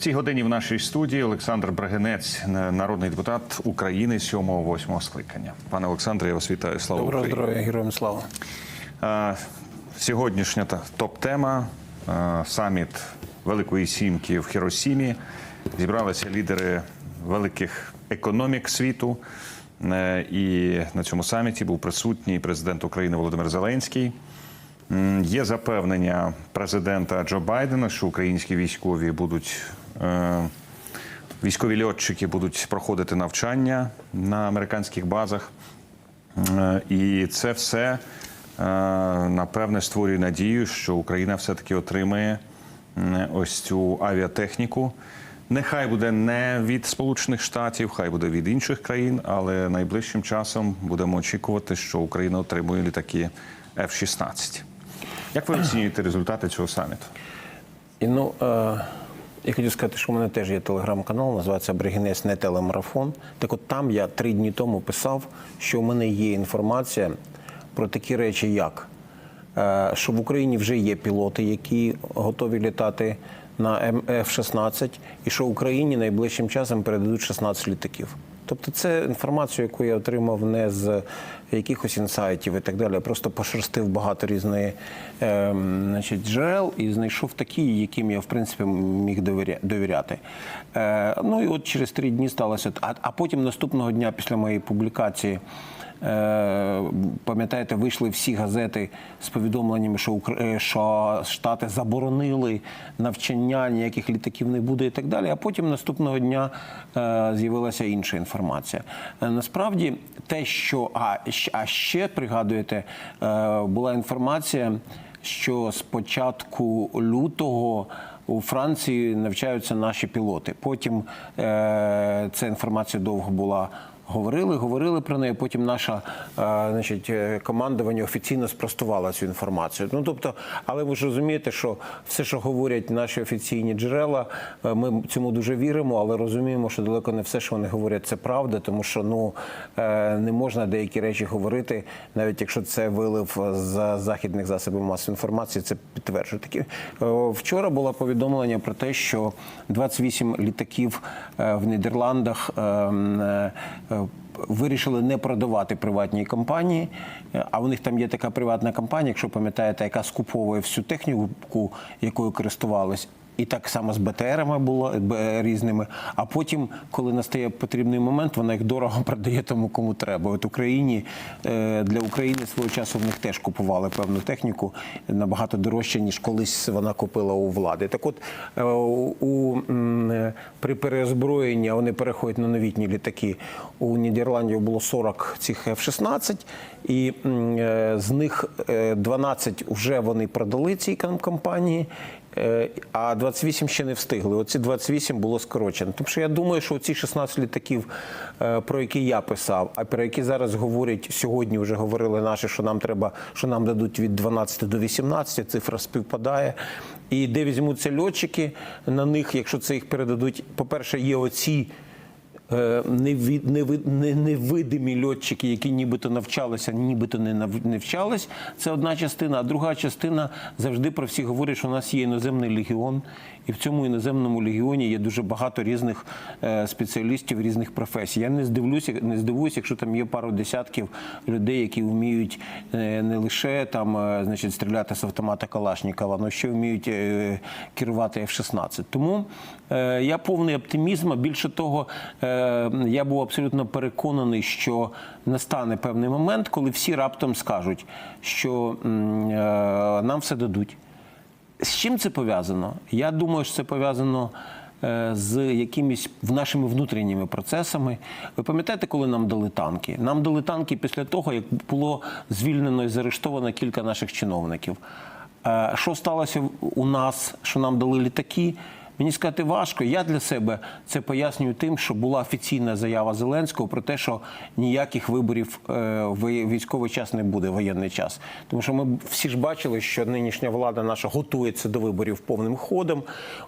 цій годині в нашій студії Олександр Брагинець, народний депутат України 7-8 скликання. Пане Олександре, я вас вітаю. Слава Доброго Україні. здоров'я, героям слава. Сьогоднішня топ-тема саміт Великої Сімки в Хіросімі. Зібралися лідери великих економік світу. Е, І на цьому саміті був присутній президент України Володимир Зеленський. Є запевнення президента Джо Байдена, що українські військові будуть військові льотчики будуть проходити навчання на американських базах. Е, І це все е, напевне створює надію, що Україна все-таки отримає ось цю авіатехніку. Нехай буде не від Сполучених Штатів, хай буде від інших країн, але найближчим часом будемо очікувати, що Україна отримує літаки F-16. Як ви оцінюєте результати цього саміту? І ну, е, я хотів сказати, що у мене теж є телеграм-канал, називається Бригінець не телемарафон. Так от там я три дні тому писав, що у мене є інформація про такі речі, як е, що в Україні вже є пілоти, які готові літати на F-16, і що Україні найближчим часом передадуть 16 літаків. Тобто це інформацію, яку я отримав не з якихось інсайтів і так далі. Я просто пошерстив багато різної е, значить, джерел і знайшов такі, яким я в принципі міг довіряти. Е, ну і от через три дні сталося. А, а потім наступного дня після моєї публікації. Е, Пам'ятаєте, вийшли всі газети з повідомленнями, що е, що Штати заборонили навчання, ніяких літаків не буде і так далі. А потім наступного дня е, з'явилася інша інформація. Насправді, те, що а, а ще пригадуєте, була інформація, що з початку лютого. У Франції навчаються наші пілоти. Потім е, ця інформація довго була Говорили, говорили про неї. Потім наша е, значить, е, командування офіційно спростувала цю інформацію. Ну тобто, але ви ж розумієте, що все, що говорять наші офіційні джерела, е, ми цьому дуже віримо, але розуміємо, що далеко не все, що вони говорять, це правда, тому що ну не можна деякі речі говорити, навіть якщо це вилив з західних засобів масової інформації, це підтверджує. Такі вчора було повідомлення про те, що 28 літаків в Нідерландах. Вирішили не продавати приватній компанії, а у них там є така приватна компанія, якщо пам'ятаєте, яка скуповує всю техніку, якою користувались. І так само з БТРами було різними. А потім, коли настає потрібний момент, вона їх дорого продає тому, кому треба. От Україні е, для України свого часу в них теж купували певну техніку набагато дорожче, ніж колись вона купила у влади. Так от е, у е, при переозброєнні вони переходять на новітні літаки. У Нідерландів було 40 цих F-16, і е, з них е, 12 вже вони продали цій компанії. Е, А 28 ще не встигли. Оці 28 було скорочено. Тому що я думаю, що ці 16 літаків, е, про які я писав, а про які зараз говорять сьогодні, вже говорили наші, що нам треба, що нам дадуть від 12 до 18, цифра співпадає. І де візьмуться льотчики на них, якщо це їх передадуть, по-перше, є оці. е, неві- неви- не- Невидимі льотчики, які нібито навчалися, нібито не навчались. Це одна частина. А друга частина завжди про всі говорять, що у нас є іноземний легіон, і в цьому іноземному легіоні є дуже багато різних е, спеціалістів різних професій. Я не здивлюся, не здивуюся, якщо там є пару десятків людей, які вміють е, не лише там, е, значить, стріляти з автомата Калашникова, але ще вміють керувати F-16. Тому я повний оптимізму. Більше того, я був абсолютно переконаний, що настане певний момент, коли всі раптом скажуть, що нам все дадуть. З чим це пов'язано? Я думаю, що це пов'язано е, з якимись нашими внутрішніми процесами. Ви пам'ятаєте, коли нам дали танки? Нам дали танки після того, як було звільнено і заарештовано кілька наших чиновників. Е, Що сталося у нас, що нам дали літаки? Мені сказати важко. Я для себе це пояснюю тим, що була офіційна заява Зеленського про те, що ніяких виборів е, в військовий час не буде, воєнний час. Тому що ми всі ж бачили, що нинішня влада наша готується до виборів повним ходом.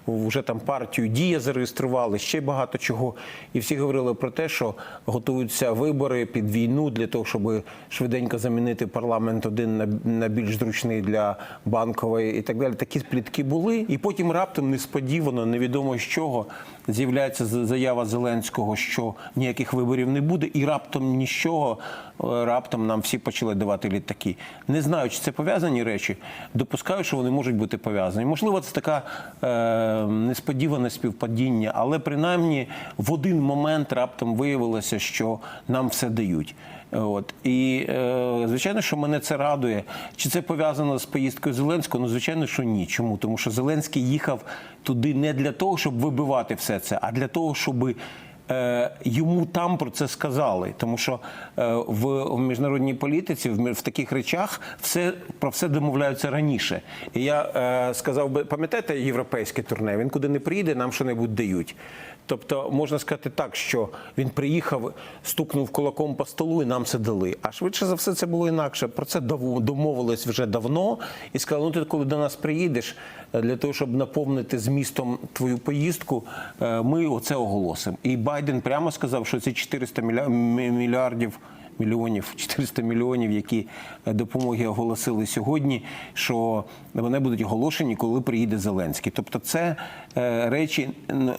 Вже там партію дія зареєстрували, ще багато чого. І всі говорили про те, що готуються вибори під війну для того, щоб швиденько замінити парламент один на, більш зручний для банкової і так далі. Такі плітки були, і потім раптом несподівано неочікувано, невідомо з чого з'являється заява Зеленського, що ніяких виборів не буде, і раптом ні з чого, е, раптом нам всі почали давати літаки. Не знаю, чи це пов'язані речі. Допускаю, що вони можуть бути пов'язані. Можливо, це така е, несподіване співпадіння, але принаймні в один момент раптом виявилося, що нам все дають. От і е, звичайно, що мене це радує. Чи це пов'язано з поїздкою Зеленського? Ну, звичайно, що ні. Чому? Тому що Зеленський їхав туди не для того, щоб вибивати все це, а для того, щоб е, йому там про це сказали. Тому що е, в, міжнародній політиці, в, таких речах, все про все домовляються раніше. І я сказав би, пам'ятаєте європейське турне? Він куди не приїде, нам що-небудь дають. Тобто можна сказати так, що він приїхав, стукнув кулаком по столу і нам це дали. А швидше за все це було інакше. Про це домовились вже давно і сказали, ну ти коли до нас приїдеш, е, для того, щоб наповнити змістом твою поїздку, е, ми оце оголосимо. І Байден прямо сказав, що ці 400 міля- мільярдів. Мільйонів 400 мільйонів, які е, допомоги оголосили сьогодні, що вони будуть оголошені, коли приїде Зеленський. Тобто, це е, речі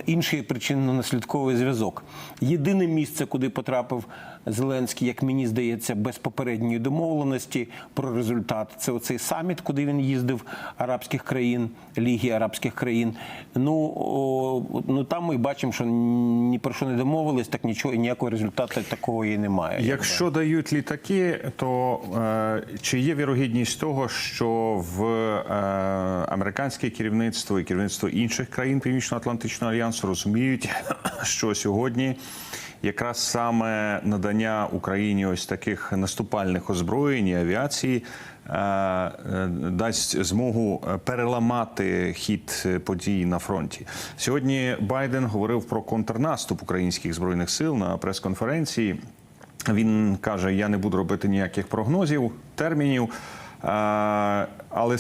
іншої причинно-наслідковий зв'язок. Єдине місце, куди потрапив Зеленський, як мені здається, без попередньої домовленості про результат, це оцей саміт, куди він їздив арабських країн, Ліги арабських країн. Ну о, ну там ми бачимо, що ні про що не домовились, так нічого ніякого результату такого і немає. Якщо дають літаки, то е, чи є вірогідність того, що в е, американське керівництво і керівництво інших країн Північно-Атлантичного альянсу розуміють, що сьогодні якраз саме надання Україні ось таких наступальних озброєнь і авіації е, е, дасть змогу е, переламати хід подій на фронті. Сьогодні Байден говорив про контрнаступ українських збройних сил на прес-конференції. Він каже: я не буду робити ніяких прогнозів, термінів. Але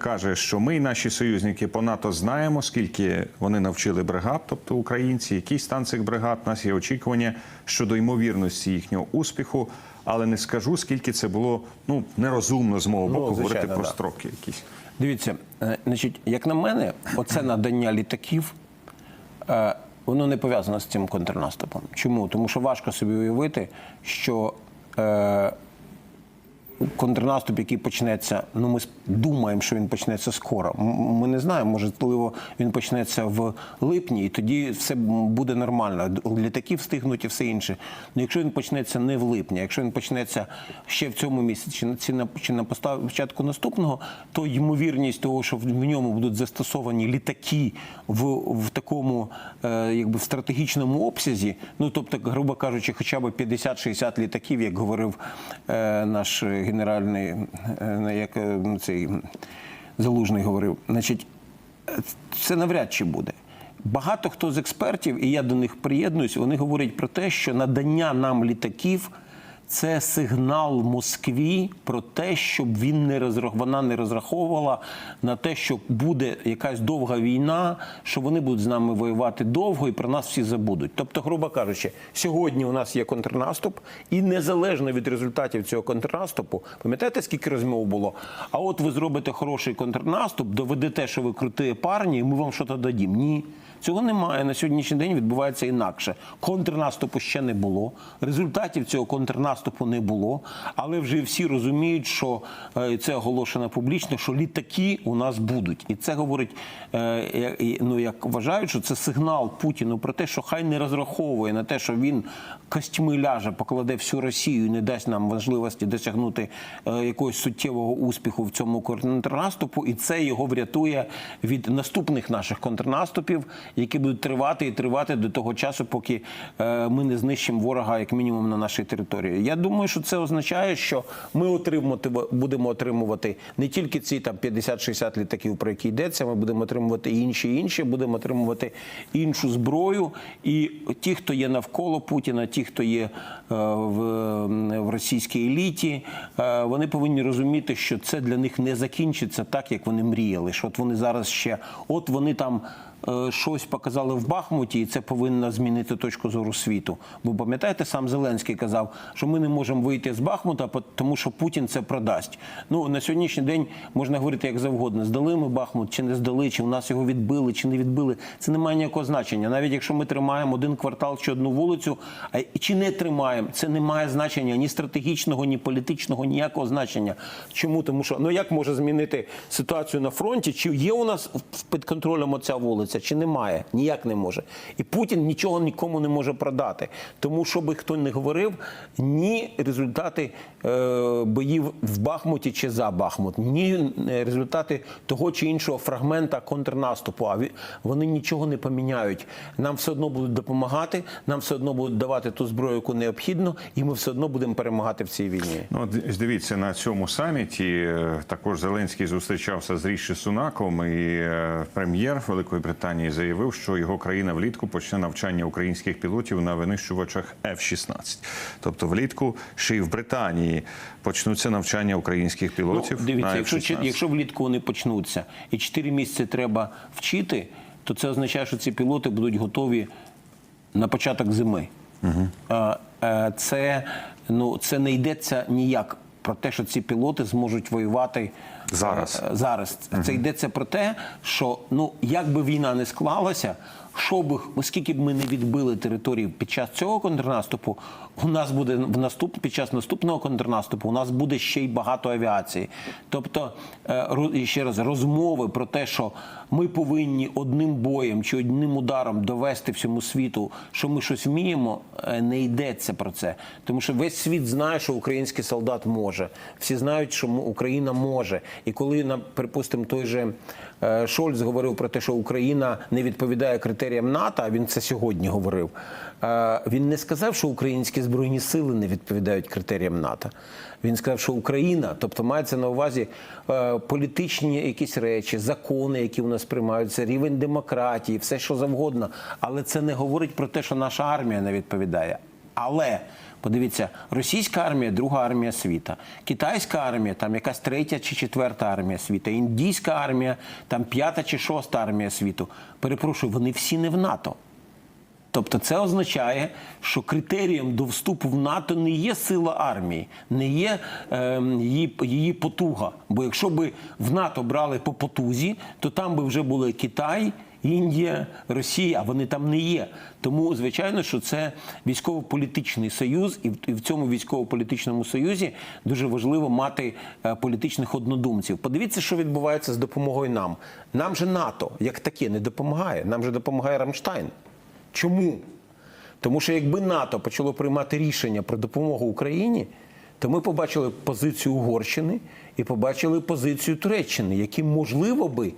каже, що ми і наші союзники по НАТО знаємо, скільки вони навчили бригад, тобто українці, який стан цих бригад. У нас є очікування щодо ймовірності їхнього успіху, але не скажу, скільки це було ну нерозумно з мого Ну, боку говорити звичайно, про строки якісь. Дивіться, е, значить, як на мене, оце надання літаків. е, Воно не пов'язано з цим контрнаступом. Чому? Тому що важко собі уявити, що е, контрнаступ, який почнеться, ну ми думаємо, що він почнеться скоро. Ми не знаємо, можливо, він почнеться в липні, і тоді все буде нормально. Літаки встигнуть і все інше. Ну якщо він почнеться не в липні, якщо він почнеться ще в цьому місяці, чи на чи на, початку наступного, то ймовірність того, що в ньому будуть застосовані літаки в, в такому е, якби в стратегічному обсязі, ну тобто, грубо кажучи, хоча б 50-60 літаків, як говорив е, наш генеральний, е, як е, ну, цей залужний говорив, значить, це навряд чи буде. Багато хто з експертів, і я до них приєднуюсь, вони говорять про те, що надання нам літаків це сигнал Москві про те, щоб він не розрах... вона не розраховувала на те, що буде якась довга війна, що вони будуть з нами воювати довго і про нас всі забудуть. Тобто, грубо кажучи, сьогодні у нас є контрнаступ, і незалежно від результатів цього контрнаступу, пам'ятаєте, скільки розмов було? А от ви зробите хороший контрнаступ, доведете, що ви круті парні, і ми вам щось дадім. Ні. Цього немає. На сьогоднішній день відбувається інакше. Контрнаступу ще не було. Результатів цього контрнаступу не було. Але вже всі розуміють, що е, це оголошено публічно, що літаки у нас будуть. І це говорить, е, ну як вважають, що це сигнал Путіну про те, що хай не розраховує на те, що він костьми ляже, покладе всю Росію і не дасть нам можливості досягнути е, якогось суттєвого успіху в цьому контрнаступу, і це його врятує від наступних наших контрнаступів, які будуть тривати і тривати до того часу, поки е, ми не знищимо ворога, як мінімум, на нашій території. Я думаю, що це означає, що ми отримувати будемо отримувати не тільки ці там 50-60 літаків, про які йдеться. Ми будемо отримувати інші і інші, будемо отримувати іншу зброю. І ті, хто є навколо Путіна, ті, хто є е, в, в російській еліті, е, вони повинні розуміти, що це для них не закінчиться так, як вони мріяли. Що от вони зараз ще, от вони там щось показали в Бахмуті, і це повинно змінити точку зору світу. Бо пам'ятаєте, сам Зеленський казав, що ми не можемо вийти з Бахмута, тому що Путін це продасть. Ну на сьогоднішній день можна говорити як завгодно: здали ми Бахмут чи не здали, чи у нас його відбили, чи не відбили. Це не має ніякого значення. Навіть якщо ми тримаємо один квартал чи одну вулицю, а чи не тримаємо, це не має значення ні стратегічного, ні політичного, ніякого значення. Чому? Тому що ну як може змінити ситуацію на фронті? Чи є у нас під контролем оця вулиця, чи немає? Ніяк не може. І Путін нічого нікому не може продати. Тому що би хто не говорив, ні результати е, боїв в Бахмуті чи за Бахмут, ні е, результати того чи іншого фрагмента контрнаступу. А вони нічого не поміняють. Нам все одно будуть допомагати, нам все одно будуть давати ту зброю, яку необхідно, і ми все одно будемо перемагати в цій війні. Ну, дивіться, на цьому саміті е, також Зеленський зустрічався з Ріші Сунаком, і е, прем'єр Великої Британії заявив, що його країна влітку почне навчання українських пілотів на винищувачах F-16. Тобто влітку ще й в Британії почнуться навчання українських пілотів. Ну, дивіться, на якщо, F-16. якщо влітку вони почнуться і 4 місяці треба вчити, то це означає, що ці пілоти будуть готові на початок зими. Угу. Це, ну, це не йдеться ніяк про те, що ці пілоти зможуть воювати Зараз. е, зараз. Це йдеться про те, що ну як би війна не склалася, що би оскільки б ми не відбили території під час цього контрнаступу, у нас буде в наступ під час наступного контрнаступу, у нас буде ще й багато авіації. Тобто, е, ще раз розмови про те, що ми повинні одним боєм чи одним ударом довести всьому світу, що ми щось вміємо, е, не йдеться про це. Тому що весь світ знає, що український солдат може. Всі знають, що Україна може. І коли, на- припустимо, той же е, Шольц говорив про те, що Україна не відповідає критеріям НАТО, він це сьогодні говорив. е, Він не сказав, що українські збройні сили не відповідають критеріям НАТО. Він сказав, що Україна, тобто мається на увазі е, політичні якісь речі, закони, які у нас приймаються, рівень демократії, все що завгодно. Але це не говорить про те, що наша армія не відповідає. Але подивіться, російська армія друга армія світа, китайська армія, там якась третя чи четверта армія світа, індійська армія, там п'ята чи шоста армія світу. Перепрошую, вони всі не в НАТО. Тобто це означає, що критерієм до вступу в НАТО не є сила армії, не є е, її, її потуга. Бо якщо би в НАТО брали по потузі, то там би вже були Китай, Індія, Росія, а вони там не є. Тому, звичайно, що це військово-політичний союз, і в, цьому військово-політичному союзі дуже важливо мати е, політичних однодумців. Подивіться, що відбувається з допомогою нам. Нам же НАТО як таке не допомагає. Нам же допомагає Рамштайн. Чому? Тому що якби НАТО почало приймати рішення про допомогу Україні, то ми побачили позицію Угорщини і побачили позицію Туреччини, які, можливо би,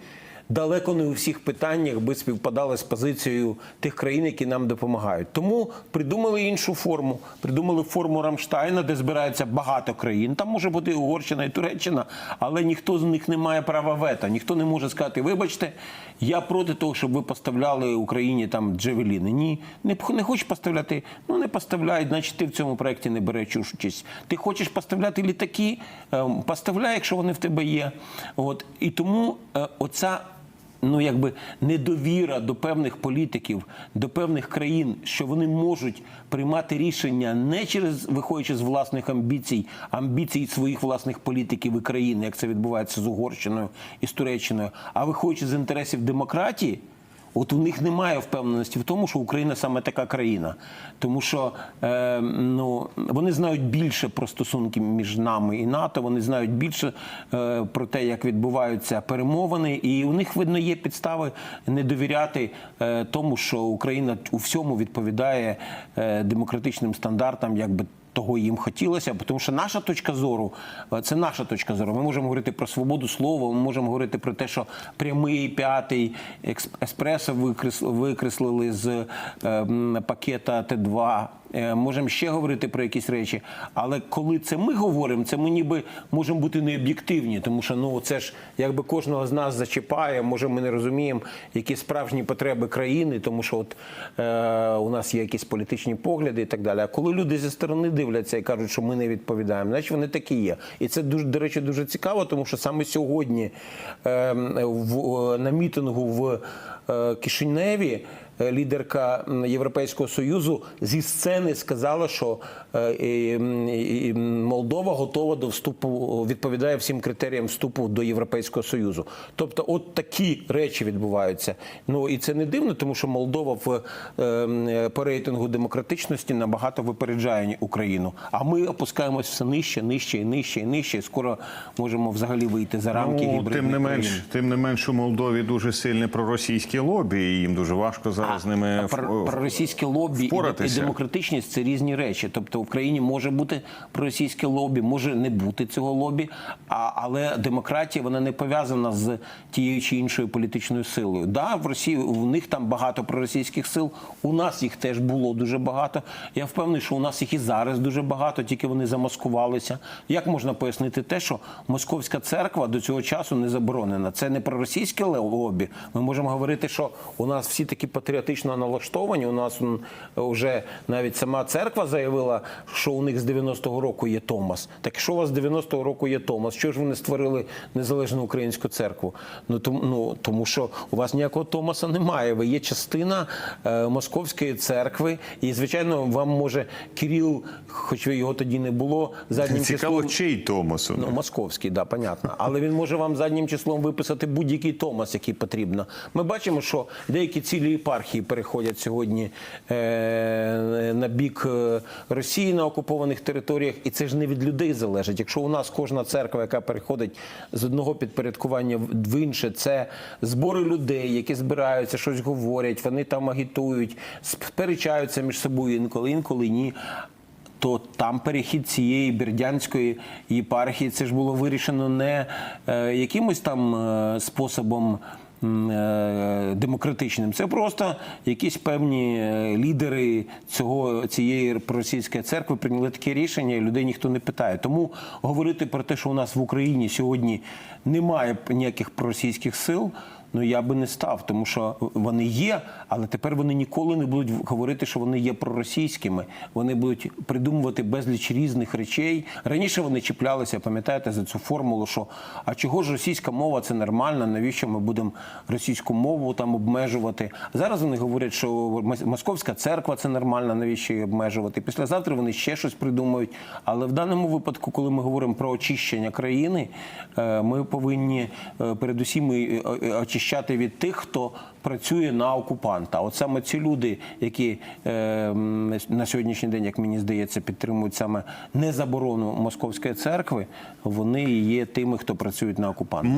далеко не у всіх питаннях би співпадали з позицією тих країн, які нам допомагають. Тому придумали іншу форму. Придумали форму Рамштайна, де збирається багато країн. Там може бути і Угорщина і Туреччина, але ніхто з них не має права вето. Ніхто не може сказати, вибачте, я проти того, щоб ви поставляли Україні там джевеліни. Ні, не, не хочеш поставляти, ну не поставляй, значить ти в цьому проєкті не береш участь. Ти хочеш поставляти літаки, ем, поставляй, якщо вони в тебе є. От. І тому е, оця ну якби недовіра до певних політиків, до певних країн, що вони можуть приймати рішення не через виходячи з власних амбіцій, амбіцій своїх власних політиків і країн, як це відбувається з Угорщиною і з Туреччиною, а виходячи з інтересів демократії. От у них немає впевненості в тому, що Україна саме така країна, тому що е, ну вони знають більше про стосунки між нами і НАТО. Вони знають більше е, про те, як відбуваються перемовини, і у них видно є підстави не довіряти е, тому, що Україна у всьому відповідає е, демократичним стандартам, якби того їм хотілося, тому що наша точка зору е, це наша точка зору. Ми можемо говорити про свободу слова, ми можемо говорити про те, що прямий п'ятий екс- еспресо викреслили з е, пакета Т2. Е, Можемо ще говорити про якісь речі, але коли це ми говоримо, це ми ніби можемо бути необ'єктивні, тому що ну це ж якби кожного з нас зачіпає. Може, ми не розуміємо, які справжні потреби країни, тому що от е, у нас є якісь політичні погляди і так далі. А коли люди зі сторони дивляться, і кажуть, що ми не відповідаємо, значить вони такі є. І це дуже до речі дуже цікаво, тому що саме сьогодні е, в, на мітингу в е, Кишиневі. Е, Лідерка Європейського союзу зі сцени сказала, що е, Молдова готова до вступу, відповідає всім критеріям вступу до Європейського союзу. Тобто, от такі речі відбуваються. Ну і це не дивно, тому що Молдова в е, по рейтингу демократичності набагато випереджає Україну. А ми опускаємось все нижче, нижче і нижче і нижче. І скоро можемо взагалі вийти за рамки Ну, гібридної тим не менш, тим не менш у Молдові дуже сильне проросійське лобі, і їм дуже важко зараз з ними А про, російське лобі і, і демократичність це різні речі. Тобто в країні може бути проросійське лобі, може не бути цього лобі, а, але демократія вона не пов'язана з тією чи іншою політичною силою. Да, в Росії в них там багато проросійських сил. У нас їх теж було дуже багато. Я впевнений, що у нас їх і зараз дуже багато, тільки вони замаскувалися. Як можна пояснити те, що московська церква до цього часу не заборонена? Це не проросійське лобі. Ми можемо говорити, що у нас всі такі патріотично налаштовані. У нас вже навіть сама церква заявила, що у них з 90-го року є Томас. Так що у вас з 90-го року є Томас? Що ж вони створили незалежну українську церкву? Ну тому, ну тому, що у вас ніякого Томаса немає. Ви є частина е, московської церкви, і звичайно, вам може Кирил, хоч його тоді не було, заднім Цікаво, числом. чий Томасу? Ну, московський, да, понятно. Але він може вам заднім числом виписати будь-який Томас, який потрібно. Ми бачимо, що деякі цілі єпархії переходять сьогодні е, на бік е, Росії на окупованих територіях, і це ж не від людей залежить. Якщо у нас кожна церква, яка переходить з одного підпорядкування в інше, це збори людей, які збираються, щось говорять, вони там агітують, сперечаються між собою інколи, інколи ні то там перехід цієї бердянської єпархії це ж було вирішено не е, якимось там е, способом. Е, Демократичним це просто якісь певні е, лідери цього цієї російської церкви прийняли таке рішення, і людей ніхто не питає. Тому говорити про те, що у нас в Україні сьогодні немає ніяких проросійських сил. Ну я би не став, тому що вони є, але тепер вони ніколи не будуть говорити, що вони є проросійськими. Вони будуть придумувати безліч різних речей. Раніше вони чіплялися, пам'ятаєте, за цю формулу, що а чого ж російська мова це нормально? Навіщо ми будемо російську мову там обмежувати? Зараз вони говорять, що московська церква це нормально, навіщо її обмежувати? Післязавтра вони ще щось придумають. Але в даному випадку, коли ми говоримо про очищення країни, е, ми повинні е, передусім і, е, від тих, хто працює на окупанта. От саме ці люди, які е, на сьогоднішній день, як мені здається, підтримують саме незаборону московської церкви, вони є тими, хто працюють на окупанта.